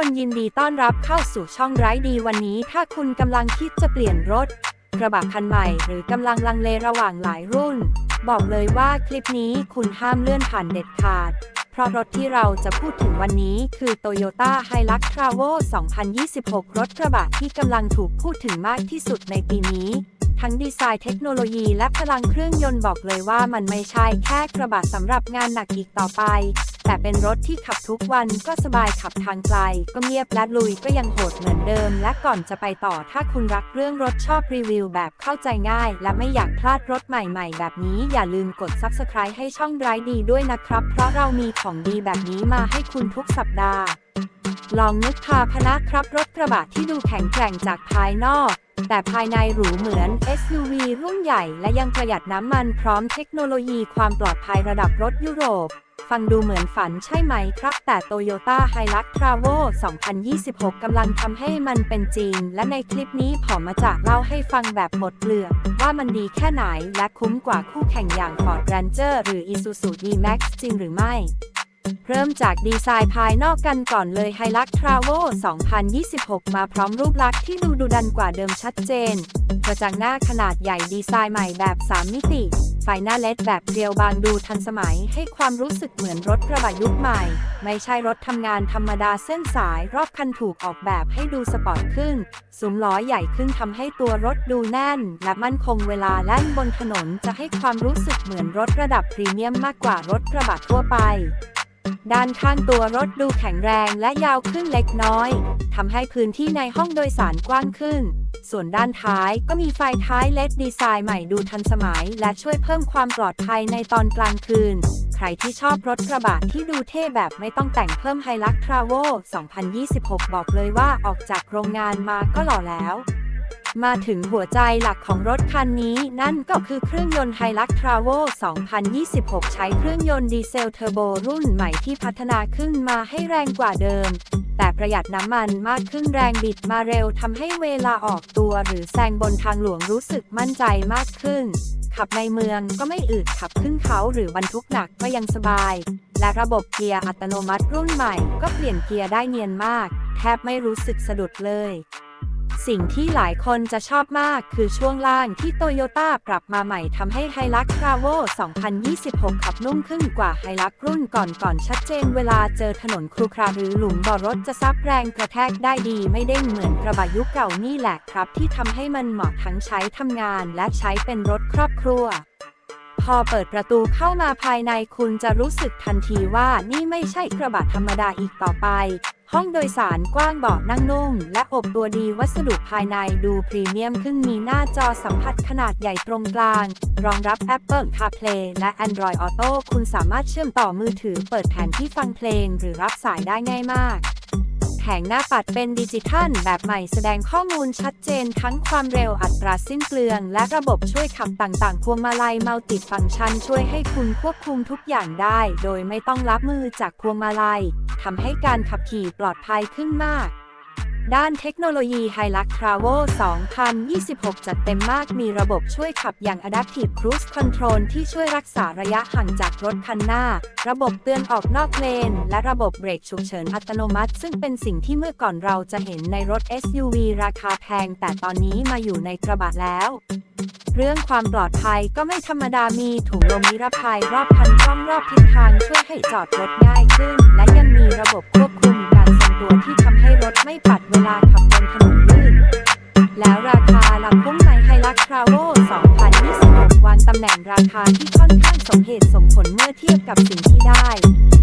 คนยินดีต้อนรับเข้าสู่ช่องไร้ดีวันนี้ ถ้าคุณกำลังคิดจะเปลี่ยนรถ กระบะคันใหม่ หรือกำลังลังเลระหว่างหลายรุ่น บอกเลยว่าคลิปนี้คุณห้ามเลื่อนผ่านเด็ดขาด เพราะรถที่เราจะพูดถึงวันนี้คือ Toyota Hilux Travo 2026 รถกระบะที่กำลังถูกพูดถึงมากที่สุดในปีนี้ทั้งดีไซน์เทคโนโลยีและพลังเครื่องยนต์บอกเลยว่ามันไม่ใช่แค่กระบะสำหรับงานหนักอีกต่อไป แต่เป็นรถที่ขับทุกวันก็สบายขับทางไกล ก็เงียบและลุยก็ยังโหดเหมือนเดิม และก่อนจะไปต่อถ้าคุณรักเรื่องรถชอบรีวิวแบบเข้าใจง่าย และไม่อยากพลาดรถใหม่ๆ แบบนี้อย่าลืมกด Subscribe ให้ช่องไร้ดีด้วยนะครับ เพราะเรามีของดีแบบนี้มาให้คุณทุกสัปดาห์ ลองนึกภาพนะครับรถกระบะที่ดูแข็งแกร่งจากภายนอกแต่ภายในหรูเหมือน SUV รุ่นใหญ่และยังประหยัดน้ำมันพร้อมเทคโนโลยีความปลอดภัยระดับรถยุโรป ฟังดูเหมือนฝันใช่ไหมครับ แต่ Toyota Hilux Travo 2026 กำลังทำให้มันเป็นจริง และในคลิปนี้ผมมาจะเล่าให้ฟังแบบหมดเปลือก ว่ามันดีแค่ไหนและคุ้มกว่าคู่แข่งอย่าง Ford Ranger หรือ Isuzu D-Max จริงหรือไม่เริ่มจากดีไซน์ภายนอกกันก่อนเลย Hilux Travo 2026 มาพร้อมรูปลักษณ์ที่ดูดุดันกว่าเดิมชัดเจนกระจังหน้าขนาดใหญ่ดีไซน์ใหม่แบบ 3 มิติ ไฟหน้าเลดแบบเรียวบางดูทันสมัยให้ความรู้สึกเหมือนรถกระบะยุคใหม่ ไม่ใช่รถทำงานธรรมดาเส้นสายรอบคันถูกออกแบบให้ดูสปอร์ตขึ้นซุ้มล้อใหญ่ขึ้นทำให้ตัวรถดูแน่น และมั่นคงเวลาแล่นบนถนนจะให้ความรู้สึกเหมือนรถระดับพรีเมียมมากกว่ารถกระบะทั่วไป ด้านข้างตัวรถดูแข็งแรงและยาวขึ้นเล็กน้อยทำให้พื้นที่ในห้องโดยสารกว้างขึ้น ส่วนด้านท้ายก็มีไฟท้ายเลดดีไซน์ใหม่ดูทันสมัย และช่วยเพิ่มความปลอดภัยในตอนกลางคืน ใครที่ชอบรถกระบะที่ดูเท่แบบไม่ต้องแต่งเพิ่มไฮลักทราโว 2026 บอกเลยว่าออกจากโรงงานมาก็หล่อแล้ว มาถึงหัวใจหลักของรถคันนี้นั่นก็คือเครื่องยนต์ Hilux Travo 2026 ใช้เครื่องยนต์ดีเซลเทอร์โบรุ่นใหม่ที่พัฒนาขึ้นมาให้แรงกว่าเดิม แต่ประหยัดน้ำมันมากขึ้นแรงบิดมาเร็วทำให้เวลาออกตัวหรือแซงบนทางหลวงรู้สึกมั่นใจมากขึ้น ขับในเมืองก็ไม่อึดขับขึ้นเขาหรือบรรทุกหนักก็ยังสบาย และระบบเกียร์อัตโนมัติรุ่นใหม่ ก็เปลี่ยนเกียร์ได้เนียนมาก แทบไม่รู้สึกสะดุดเลย สิ่งที่หลายคนจะชอบมากคือช่วงล่างที่โตโยต้าปรับมาใหม่ทำให้ Hilux Travo 2026 ขับนุ่มขึ้นกว่า Hilux รุ่นก่อนๆชัดเจนเวลาเจอถนนครุขระหรือหลุมบ่อรถจะซับแรงกระแทกได้ดีไม่เด้งเหมือนกระบะยุคเก่านี่แหละครับ ที่ทำให้มันเหมาะทั้งใช้ทำงานและใช้เป็นรถครอบครัวพอเปิดประตูเข้ามาภายในคุณจะรู้สึกทันทีว่านี่ไม่ใช่กระบะธรรมดาอีกต่อไป ห้องโดยสารกว้างเบาะนั่งนุ่ม และอบตัวดีวัสดุภายในดูพรีเมียมขึ้นมีหน้าจอสัมผัสขนาดใหญ่ตรงกลาง รองรับ Apple CarPlay และ Android Auto คุณสามารถเชื่อมต่อมือถือเปิดแผนที่ฟังเพลง หรือรับสายได้ง่ายมาก แผงหน้าปัดเป็นดิจิทัล แบบใหม่แสดงข้อมูลชัดเจนทั้งความเร็วอัตราสิ้นเปลือง และระบบช่วยขับต่างๆพวงมาลัยมัลติฟังก์ชันช่วยให้คุณควบคุมทุกอย่างได้ โดยไม่ต้องรับมือจากพวงมาลัย ทำให้การขับขี่ปลอดภัยขึ้นมาก ด้านเทคโนโลยี Hilux Travo 2026 จัดเต็มมากมีระบบช่วยขับอย่าง Adaptive Cruise Control ที่ช่วยรักษาระยะห่างจากรถคันหน้า ระบบเตือนออกนอกเลน และระบบเบรกฉุกเฉินอัตโนมัติ ซึ่งเป็นสิ่งที่เมื่อก่อนเราจะเห็นในรถ SUV ราคาแพง แต่ตอนนี้มาอยู่ในกระบะแล้วเรื่องความปลอดภัยก็ไม่ธรรมดามีถุงลมนิรภัยรอบคันกล้องรอบทิศทางช่วยให้จอดรถง่ายขึ้น และยังมีระบบควบคุมการทรงตัวที่ทำให้รถไม่ปัดเวลาขับบนถนนลื่น แล้วราคาลำพุ่งในไฮลักทราโว2026วางตำแหน่งราคาที่ค่อนข้างสมเหตุสมผลเมื่อเทียบกับสิ่งที่ได้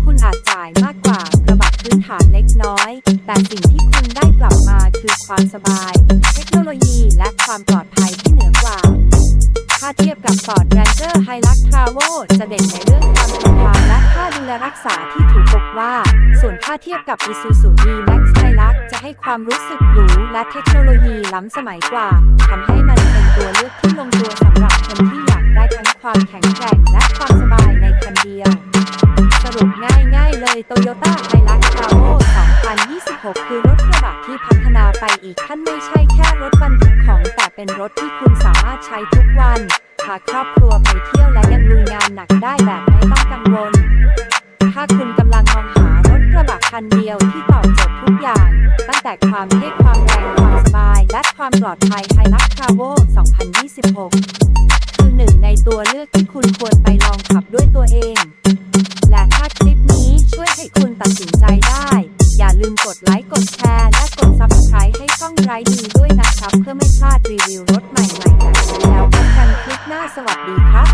คุณอาจจ่ายมากกว่ากระบะพื้นฐานเล็กน้อย แต่สิ่งที่คุณได้กลับมาคือความสบาย เทคโนโลยีและความปลอดภัยที่เหนือกว่าถ้าเทียบกับ Ford Ranger Hilux Travo จะเด่นในเรื่องความทนทานและค่าดูแลรักษาที่ถูก ว่า ส่วนถ้าเทียบกับ Isuzu D-Max Hilux จะให้ความรู้สึกหรูและเทคโนโลยีล้ำสมัยกว่าทำให้มันเป็นตัวเลือกที่ลงตัวสำหรับคนที่อยากได้ทั้งความแข็งแกร่งและความสบายในคันเดียว สรุปง่ายๆเลย Toyota Hilux Travo 2026 คือรถกระบะที่พัฒนาไปอีกขั้นไม่ใช่แค่รถบรรทุกของแต่เป็นรถที่คุณสามารถใช้ทุกวันพาครอบครัวไปเที่ยวและยังลุยงานหนักได้แบบไม่ต้องกังวล นเดียวที่ตอบโจทย์ทุกอย่าง ตั้งแต่ความเท่ความแรงความสบาย และความปลอดภัยไฮลักทราเว2026 คือหนึ่งในตัวเลือกที่คุณควรไปลองขับด้วยตัวเอง และถ้าคลิปนี้ช่วยให้คุณตัดสินใจได้ อย่าลืมกดไลค์กดแชร์และกดซับสไคร b e ให้ช่องไรดีด้วยนะครับ เพื่อไม่พลาดรีวิวรถใหม่ๆแบบนี้แล้วพบกันคลิปหน้าสวัสดีครับ